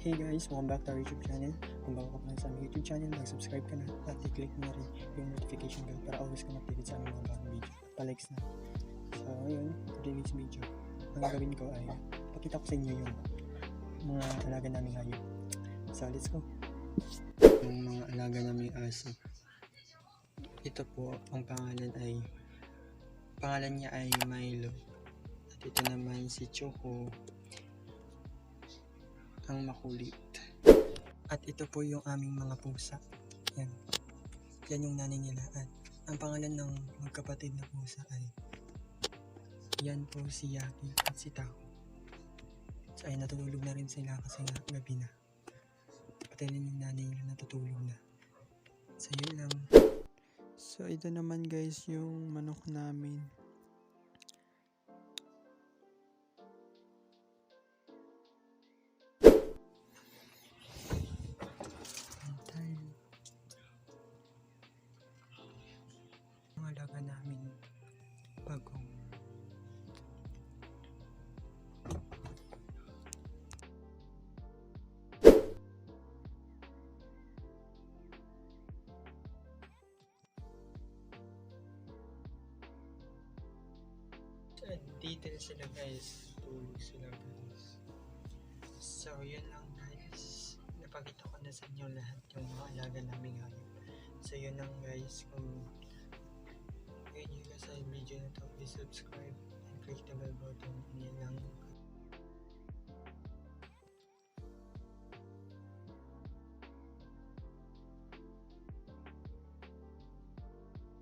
Hey guys, welcome back to our YouTube channel. Kung bago ka pa sa aming YouTube channel, mag-subscribe ka na at i-click na rin yung notification bell para always ka updated sa aming mga bagong video. Pa-likes na. So, ngayon, today's video. Ang gagawin ko ay pakita ko sa inyo yung mga alaga naming hayop. So, let's go. Yung mga alaga naming aso. Ito po, ang pangalan ay pangalan niya ay Milo. At ito naman si Choco ang makulit. At ito po yung aming mga pusa. Yan. Yan yung nanay nila. At ang pangalan ng magkapatid na pusa ay yan po si Yaki at si Tao. Ay natutulog na rin sila kasi nga gabi na. Pati rin yung nanay nila natutulog na. So yun lang. So ito naman guys yung manok namin. Alaga namin bagong detail sila guys. Tulog sila guys. So yun lang guys. Napakita ko na sa inyo lahat yung mga alaga naming hayop. So yun lang guys. Kung sa video na to subscribe and click the bell button. And yun lang